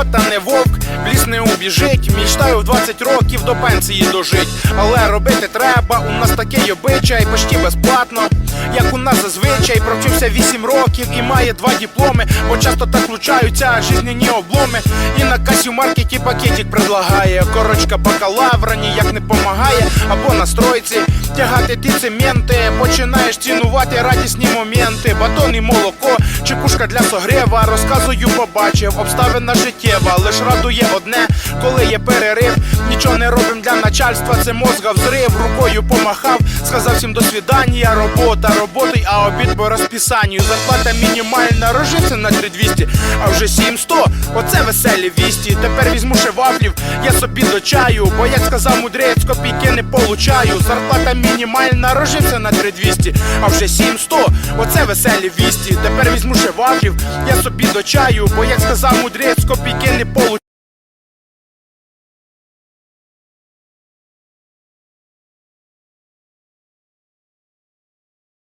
робота не вовк, в ліс не убіжить. Мічтаю в 20 років до пенсії дожить. Але робити треба, у нас такий обичай, почти безплатно. Як у нас зазвичай, провчився 8 років і має два дипломи, бо часто так случаються жизненні обломи. І на касі в маркеті пакетик предлагає. Корочка бакалавра ніяк не помагає, або на стройці ті цементи, починаєш цінувати радісні моменти, батон і молоко, чи кушка для согрева. Розказую, побачив, обставина життєва. Лиш радує одне, коли є перерив. Нічого не робим для начальства, це мозга взрив, рукою помахав, сказав всім до свідання, робота, роботой, а обід по розписанню. Зарплата мінімальна, рожився на 3200, а вже 700, оце веселі вісті. Тепер я собі до чаю, бо як сказав мудрець, копійки не получаю. Зарплата мінімальна, рожився на 3200, а вже 700, оце веселі вісті. Тепер візьму ще я собі до чаю, бо як сказав мудрець, копійки.